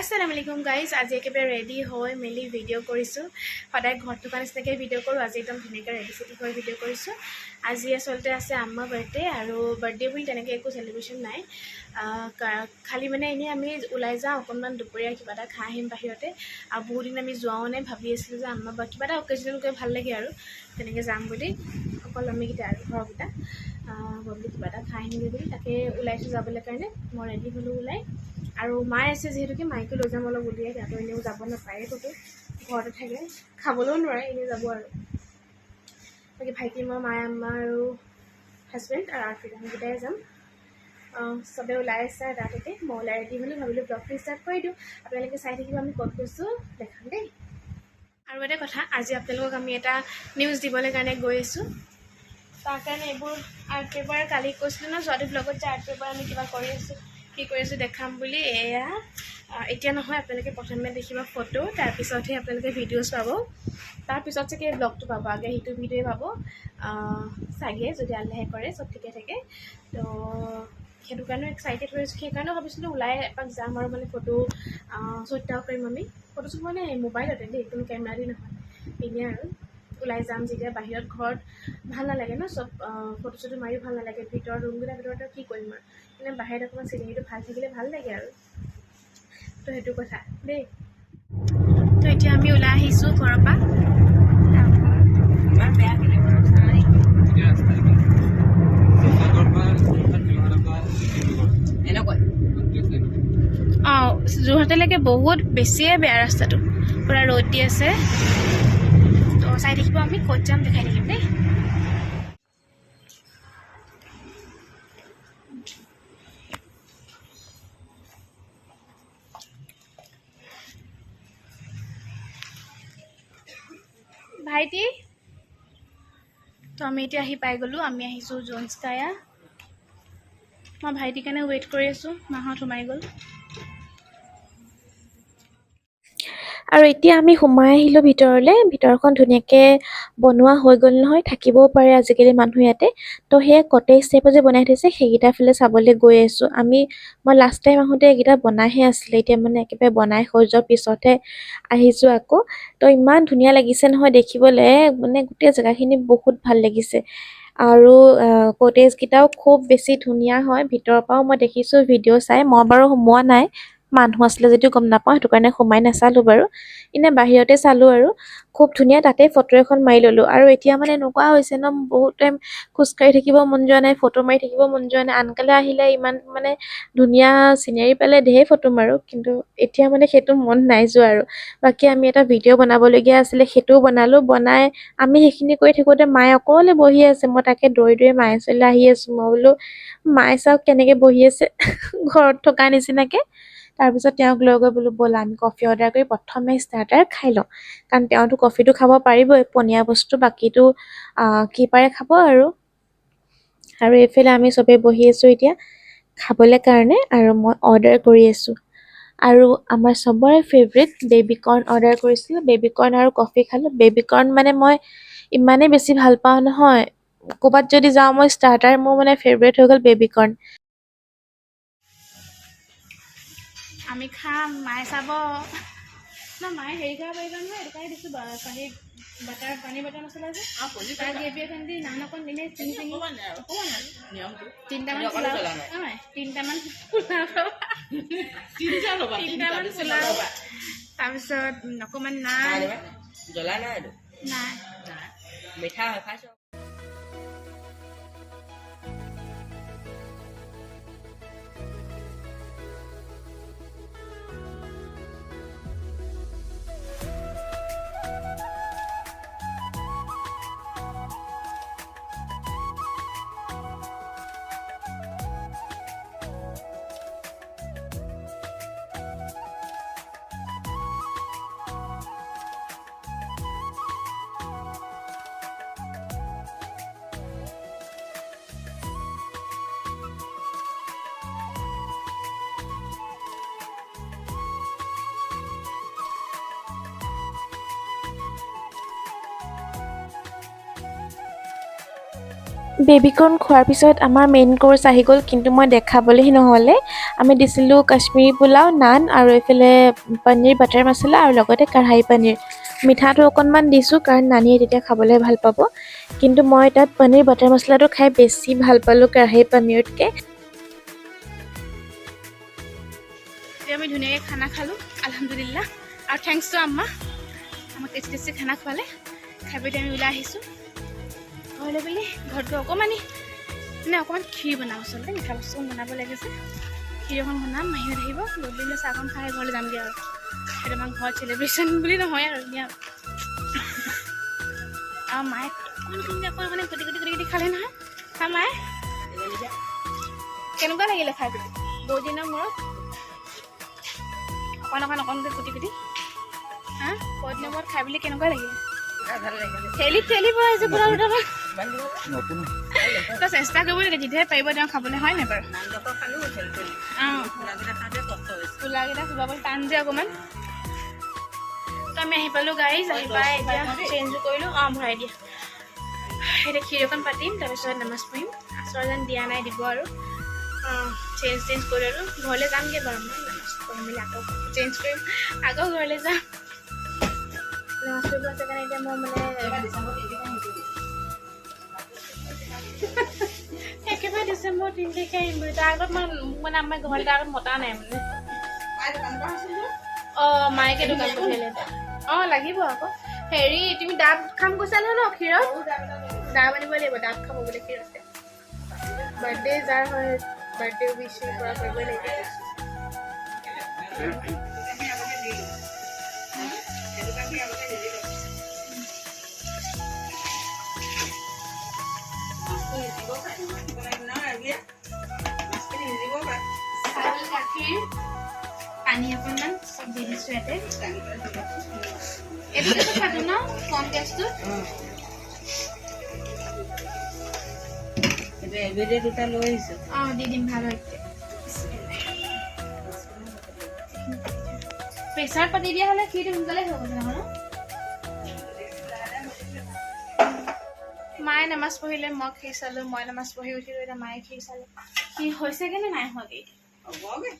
আসসালামু আলাইকুম গাইজ আজি একেবাৰে ৰেডি হৈ মেলি ভিডিঅ' কৰিছোঁ। সদায় ঘৰত থকা নিচিনাকৈ ভিডিঅ' কৰোঁ। আজি একদম ধুনীয়াকৈ ৰেডি চেডি হৈ ভিডিঅ' কৰিছোঁ। আজি আচলতে আছে আম্মা বাৰ্থডে আৰু বাৰ্থডে বুলি তেনেকৈ একো চেলিব্ৰেশ্যন নাই। খালি মানে এনেই আমি ওলাই যাওঁ অকণমান দুপৰীয়া কিবা এটা খাই আহিম বাহিৰতে। আৰু বহুত দিন আমি যোৱাও নাই ভাবি আছিলোঁ যে আম্মা বা কিবা এটা অকেজনেল গৈ ভাল লাগে আৰু তেনেকৈ যাম বুলি। অকল আমিকেইটা আৰু ঘৰকেইটা আহ, গৈ বুলি কিবা এটা খাই আহিমগৈ বুলি তাকে ওলাইছোঁ যাবলৈ কাৰণে। মই ৰেডি হ'লোঁ ওলাই। আৰু মায়ে আছে যিহেতুকে মাইকো লৈ যাম অলপ উলিয়াই তাতো এনেও যাব নাপায় ক'তো। ঘৰতে থাকে খাবলৈও নোৱাৰে এনেই যাব আৰু। বাকী ভাইটি মই মায়ে আম্মা আৰু হাজবেণ্ড আৰু আৰ্ফিদ আমি গোটাই যাম চবে ওলাই আছে তাতে মই ওলাই ৰেডি হ'লোঁ ভাবিলোঁ ব্লগটো ষ্টাৰ্ট কৰি দিওঁ। আপোনালোকে চাই থাকিব আমি ক'ত গৈছোঁ দেখাম দেই। আৰু এটা কথা আজি আপোনালোকক আমি এটা নিউজ দিবলৈ কাৰণে গৈ আছোঁ। তাৰ কাৰণে এইবোৰ আৰ্ট পেপাৰ কালি কৈছিলোঁ ন ছোৱালী ব্লগত যে আৰ্ট পেপাৰ আমি কিবা কৰি আছোঁ। কি কৰি আছোঁ দেখাম বুলি এয়া এতিয়া নহয় আপোনালোকে প্ৰথমে দেখিব ফটো তাৰপিছতহে আপোনালোকে ভিডিঅ'জ পাব। তাৰপিছত চাগে ব্লগটো পাব আগে সেইটো ভিডিঅ'ই পাব। চাগে যদি আল্লাহে কৰে চব ঠিকে থাকে। তো সেইটো কাৰণে এক্সাইটেড হৈ আছোঁ। সেইকাৰণে ভাবিছিলোঁ ওলাই এপাক যাম আৰু মানে ফটো শ্বুট কৰিম আমি। ফটো শ্বুট মানে মোবাইলতে দেই কোনো কেমেৰা দি নহয়। এনেই আৰু। ওলাই যাম যেতিয়া বাহিৰত ঘৰত ভাল নালাগে ন চব ফটো চটো মাৰিও ভাল নালাগে ভিতৰৰ ৰুমকেইটাৰ ভিতৰত কি কৰিম আৰু? মানে বাহিৰত অকণমান চিনেৰীটো ভাল থাকিলে ভাল লাগে আৰু। তো সেইটো কথা দেই। তো এতিয়া আমি ওলাই আহিছোঁ ঘৰৰ পৰা। অঁ যোৰহাটলৈকে বহুত বেছিয়ে বেয়া ৰাস্তাটো। পূৰা ৰ'দ দি আছে। চাই থাকিব আমি ক'ত যাম দেখাই থাকিম দেই ভাইটি তো আমি এতিয়া আহি পাই গ'লোঁ। আমি আহিছোঁ জোনস্কায়া মই ভাইটিৰ কাৰণে ৱেইট কৰি আছোঁ। মাহঁত সোমাই গ'ল। আৰু এতিয়া আমি সোমাই আহিলোঁ ভিতৰলৈ ভিতৰখন ধুনীয়াকৈ বনোৱা হৈ গ'ল নহয় থাকিবও পাৰে আজিকালি মানুহ ইয়াতে। তো সেয়া কটেজ টাইপৰ যে বনাই থৈছে সেইকেইটা ফালে চাবলৈ গৈ আছোঁ। আমি মই লাষ্ট টাইম আহোঁতে এইকেইটা বনাইহে আছিলে এতিয়া মানে একেবাৰে বনাই হৈ যোৱাৰ পিছতহে আহিছোঁ আকৌ। তো ইমান ধুনীয়া লাগিছে নহয় দেখিবলৈ মানে গোটেই জেগাখিনি বহুত ভাল লাগিছে। আৰু কটেজকেইটাও খুব বেছি ধুনীয়া হয় ভিতৰৰ পৰাও মই দেখিছোঁ ভিডিঅ' চাই মই বাৰু সোমোৱা নাই। মানুহ আছিলে যদিও গম নাপাওঁ সেইটো কাৰণে সোমাই নাচালোঁ বাৰু। এনেই বাহিৰতে চালোঁ আৰু খুব ধুনীয়া তাতে ফটো এখন মাৰি ল'লোঁ। আৰু এতিয়া মানে এনেকুৱা হৈছে ন বহুত টাইম খোজকাঢ়ি থাকিব মন যোৱা নাই ফটো মাৰি থাকিব মন যোৱা নাই। আনকালে আহিলে ইমান মানে ধুনীয়া চিনেৰী পালে ঢেৰ ফটো মাৰোঁ কিন্তু এতিয়া মানে সেইটো মন নাই যোৱা আৰু। বাকী আমি এটা ভিডিঅ' বনাবলগীয়া আছিলে সেইটোও বনালোঁ বনাই আমি সেইখিনি কৰি থাকোঁতে মায়ে অকলে বহি আছে মই তাকে দৌৰি দৌৰি মায়ে ওচৰলৈ আহি আছোঁ মই বোলো মায়ে চাওক কেনেকৈ বহি আছে ঘৰত থকা নিচিনাকৈ। তাৰপিছত তেওঁক লৈ গৈ বোলো ব'লা আমি কফি অৰ্ডাৰ কৰি প্ৰথমে ষ্টাৰ্টাৰ খাই লওঁ। কাৰণ তেওঁতো কফিটো খাব পাৰিবই পনীয়া বস্তু বাকীটো কি পাৰে খাব আৰু। আৰু এইফালে আমি চবেই বহি আছোঁ এতিয়া খাবলৈ কাৰণে আৰু মই অৰ্ডাৰ কৰি আছোঁ। আৰু আমাৰ চবৰে ফেভৰেট বেবী কৰ্ণ অৰ্ডাৰ কৰিছিলোঁ। বেবী কৰ্ণ আৰু কফি খালোঁ। বেবী কৰ্ণ মানে মই ইমানেই বেছি ভাল পাওঁ নহয়। ক'ৰবাত যদি যাওঁ মই ষ্টাৰ্টাৰ মোৰ মানে ফেভৰেট হৈ গ'ল বেবী আমি খাম মায়ে চাব। ন মায়ে হেৰি খাব পাৰিব নহয় এইটো কাৰণে দিছোঁ পানী বাটাৰ পানী বাটাৰ মছলা যে। তাৰ গ্ৰেভি এখন দি নান অকণ দিলে চিনি চিনি। তিনিটামান পোলাও নাই। তিনিটামান পোলাও। তিনিটামান পোলাও। নল'বা। তাৰপিছত অকণমান দিবা। জ্বলা নাই নাই। নাই। মিঠা হয় খাইছোঁ? বেবী কৰ্ণ খোৱাৰ পিছত আমাৰ মেইন ক'ৰ্চ আহি গ'ল কিন্তু মই দেখাবলৈহে নহ'লে। আমি দিছিলোঁ কাশ্মীৰী পোলাও নান আৰু এইফালে পনীৰ বাটাৰ মছলা আৰু লগতে কঢ়াই পনীৰ। মিঠাটো অকণমান দিছোঁ কাৰণ নানীয়ে তেতিয়া খাবলৈ ভাল পাব। কিন্তু মই তাত পনীৰ বাটাৰ মছলাটো খাই বেছি ভাল পালোঁ কঢ়াই পনীৰতকৈ। আমি ধুনীয়াকৈ খানা খালোঁ আলহামদুলিল্লাহ। আৰু থেংকছ টু আম্মা আমাক টেষ্টি টেষ্টি খানা খোৱালে। খাই পিনি আমি ওলাই আহিছোঁ। ঘৰলৈ বুলি ঘৰত গৈ অকণমানি মানে অকণমান ক্ষীৰ বনাম আচলতে মিঠা বস্তু বনাব লাগে যে। ক্ষীৰ এখন বনাম মাহীহঁত আহিব গধূলি চাহকণ খাই ঘৰলৈ যামগৈ আৰু। সেইটো আমাৰ ঘৰত চেলিব্ৰেশ্যন বুলি নহয় আৰু ধুনীয়া আৰু। মায়ে অকণমান অকণমান অকণমান গুটি গুটি গুটি গুটি খালে নহয়। হা মায়ে? কেনেকুৱা লাগিলে খাই পিনি? বহুত দিনৰ মূৰত। অকণ অকণ অকণকৈ কুটি কুটি হা? বহুত দিনৰ মূৰত খাই বুলি কেনেকুৱা লাগিলে? ঠেলি ঠেলি পুৰা দিব নতুন তই চেষ্টা কৰিব লাগে যেতিয়াহে পাৰিব তেওঁ খাবলৈ হয় নাই বাৰু? নানডোখৰ খালোঁ চেলি চেলি অঁ। পোলাকেইটা খাওঁতে কষ্ট হৈছে। পোলাকেইটা চুবাবলৈ টান যে অকণমান। তো আমি আহি পালোঁ গাড়ী আহি পাই এতিয়া চেঞ্জো কৰিলোঁ। অঁ ভৰাই দিয়া। এতিয়া ক্ষীৰ অকণ পাতিম তাৰপিছত নামাজ পঢ়িম। আচৰ যেন দিয়া নাই দিব আৰু। অঁ চেঞ্জ চেঞ্জ কৰি ল'লোঁ। ঘৰলৈ যামগৈ বাৰু মই নামাজ পঢ়ি মেলি আকৌ চেঞ্জ কৰিম। আকৌ ঘৰলৈ যাম। নামাজ পঢ়িব আছে কাৰণে এতিয়া মই মানে একেবাৰে ডিচেম্বৰ তিনি তাৰিখে আহিম তাৰ আগত মই মানে আমাৰ ঘৰলৈ তাৰ আগত মতা নাই মানে। অঁ মায়েকে দোকান পঠিয়ালে। অঁ লাগিব আকৌ। হেৰি তুমি ডাব খাম কৈছা নহয় ন ক্ষীৰত? ডাব আনিব লাগিব ডাব খাব বোলে ক্ষীৰতে বাৰ্থডে যাৰ হয় বাৰ্থডে উইচ পৰা কৰিবই লাগিব। পানী অকণমান চব দি দিছোঁ ইয়াতে এইটোকে খাটো ন কম গেছটোত এতিয়া এভৰিডে দুটা লৈ আহিছোঁ অঁ দি দিম ভাল হৈছে প্ৰেছাৰত পাতি দিয়া হ'লে ক্ষীৰটো সোনকালে হৈ গ'ল নহয় ন মায়ে নামাজ পঢ়িলে মই ক্ষীৰ চালোঁ মই নামাজ পঢ়ি উঠিলোঁ এতিয়া মায়ে ক্ষীৰ চালে। ক্ষীৰ হৈছেগৈ নে নাই হোৱাগৈ হ'বগৈ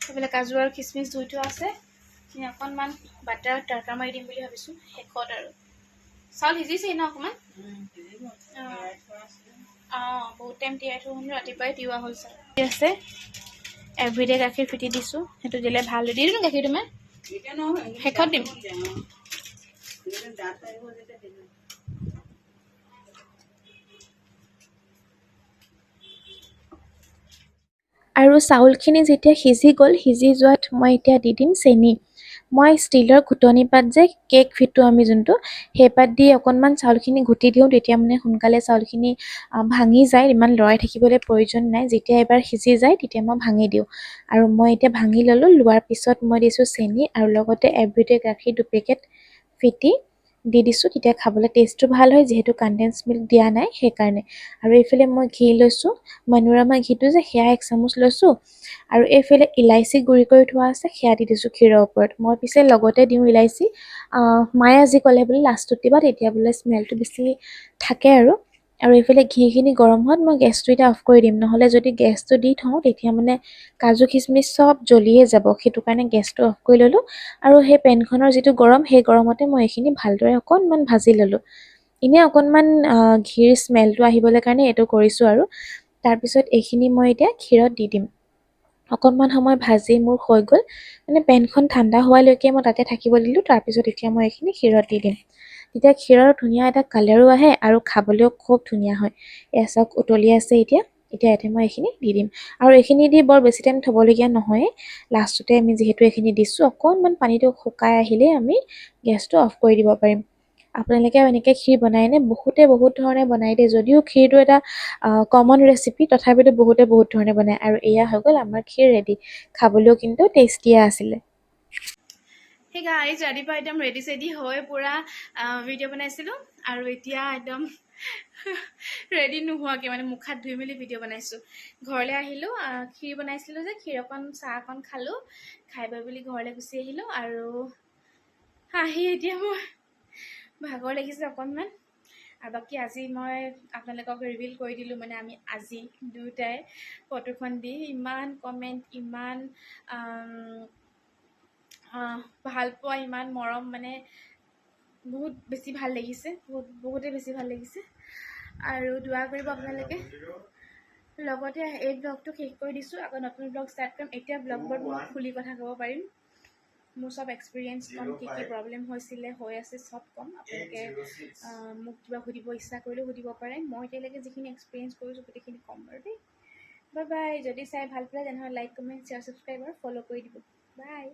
এইফালে কাজু আৰু খিচমিচ ধুই থোৱা আছে। সেইখিনি অকণমান বাটাৰত তৰকা মাৰি দিম বুলি ভাবিছোঁ শেষত আৰু। চাউল সিজিছেই ন অকণমান? অঁ বহুত টাইম তিয়াই থওঁ কিন্তু ৰাতিপুৱাই তিওৱা হ'ল চাউল। ঠিক আছে। এভৰিডে গাখীৰ ফিটি দিছোঁ। সেইটো দিলে ভাল। দি দিম গাখীৰ তুমি এতিয়া নহয় শেষত দিম। আৰু চাউলখিনি যেতিয়া সিজি গ'ল সিজি যোৱাত মই এতিয়া দি দিম চেনি। মই ষ্টীলৰ ঘুটনি পাত যে কেক ফিটো আমি যোনটো সেই পাত দি অকণমান চাউলখিনি ঘুটি দিওঁ। তেতিয়া মানে সোনকালে চাউলখিনি ভাঙি যায়। ইমান লৰাই থাকিবলৈ প্ৰয়োজন নাই। যেতিয়া এবাৰ সিজি যায় তেতিয়া মই ভাঙি দিওঁ। আৰু মই এতিয়া ভাঙি ল'লোঁ। লোৱাৰ পিছত মই দিছোঁ চেনি আৰু লগতে এভৰিডে গাখীৰ দুপেকেট ফিটি। দি দিছোঁ, তেতিয়া খাবলৈ টেষ্টটো ভালো হয়, যিহেতু কণ্ডেঞ্চ মিল্ক দিয়া নাই, সেইকাৰণে। আৰু এইফালে মই ঘি লৈছোঁ, মনোৰমা ঘিটো যে, সেয়া এক চামুচ লৈছোঁ। আৰু এইফালে ইলাচি গুড়ি কৰি থোৱা আছে, সেয়া দি দিছোঁ ক্ষীৰৰ ওপৰত। মই পিছে লগতে দিওঁ ইলাচি মায়ে আজি ক'লে বোলে, লাষ্টত দিবা তেতিয়া বোলে স্মেলটো বেছি থাকে আৰু। আৰু এইফালে ঘিখিনি গৰম হোৱাত মই গেছটো এতিয়া অফ কৰি দিম। নহ'লে যদি গেছটো দি থওঁ তেতিয়া মানে কাজু খিচমিচ চব জ্বলিয়ে যাব। সেইটো কাৰণে গেছটো অফ কৰি ল'লোঁ। আৰু সেই পেনখনৰ যিটো গৰম সেই গৰমতে মই এইখিনি ভালদৰে অকণমান ভাজি ল'লোঁ। এনেই অকণমান ঘিৰ স্মেলটো আহিবলৈ কাৰণে এইটো কৰিছোঁ আৰু। তাৰপিছত এইখিনি মই এতিয়া ক্ষীৰত দি দিম। অকণমান সময় ভাজি মোৰ হৈ গ'ল। মানে পেনখন ঠাণ্ডা হোৱালৈকে মই তাতে থাকিব দিলোঁ। তাৰপিছত এতিয়া মই এইখিনি ক্ষীৰত দি দিম। তেতিয়া ক্ষীৰৰ ধুনীয়া এটা কালাৰো আহে আৰু খাবলৈও খুব ধুনীয়া হয়। এয়া চাওক উতলি আছে এতিয়া এতিয়া ইয়াতে মই এইখিনি দি দিম। আৰু এইখিনি দি বৰ বেছি টাইম থ'বলগীয়া নহয়। লাষ্টতে আমি যিহেতু এইখিনি দিছোঁ অকণমান পানীটো শুকাই আহিলেই আমি গেছটো অফ কৰি দিব পাৰিম। আপোনালোকেও এনেকৈ ক্ষীৰ বনায়নে বহুতে বহুত ধৰণে বনাই দিয়ে যদিও ক্ষীৰটো এটা কমন ৰেচিপি তথাপিতো বহুতে বহুত ধৰণে বনায়। আৰু এয়া হৈ গ'ল আমাৰ ক্ষীৰ ৰেডি খাবলৈও কিন্তু টেষ্টিয়ে আছিলে। সেই গাইজ ৰাতিপুৱা একদম ৰেডি চেডি হৈ পূৰা ভিডিঅ' বনাইছিলোঁ আৰু এতিয়া একদম ৰেডি নোহোৱাকৈ মানে মুখ হাত ধুই মেলি ভিডিঅ' বনাইছোঁ ঘৰলৈ আহিলোঁ আহ, ক্ষীৰ বনাইছিলোঁ যে ক্ষীৰ অকণ চাহ অকণ খালোঁ খাই বৈ বুলি ঘৰলৈ গুচি আহিলোঁ আৰু আহি এতিয়া মোৰ ভাগৰ লাগিছে অকণমান আৰু বাকী আজি মই আপোনালোকক ৰিভিল কৰি দিলোঁ মানে আমি আজি দুয়োটাই ফটোখন দি ইমান কমেণ্ট ইমান আম, আহ, ভাল পোৱা ইমান মৰম মানে বহুত বেছি ভাল লাগিছে বহুত বহুতেই বেছি ভাল লাগিছে। আৰু দোৱা কৰিব আপোনালোকে। লগতে এই ব্লগটো শেষ কৰি দিছোঁ আকৌ নতুন ব্লগ ষ্টাৰ্ট কৰিম। এতিয়া ব্লগবোৰত মই খুলি কথা ক'ব পাৰিম। মোৰ চব এক্সপিৰিয়েঞ্চ ক'ম কি কি প্ৰব্লেম হৈছিলে হৈ আছে চব ক'ম। আপোনালোকে মোক কিবা সুধিব ইচ্ছা কৰিলেও সুধিব পাৰে। মই এতিয়ালৈকে যিখিনি এক্সপিৰিয়েঞ্চ কৰিছোঁ গোটেইখিনি ক'ম বাৰু দেই। বাই বাই যদি চাই ভাল পালে তেনেহ'লে লাইক কমেণ্ট শ্বেয়াৰ ছাবস্ক্ৰাইব আৰু ফ'ল' কৰি দিব। বাই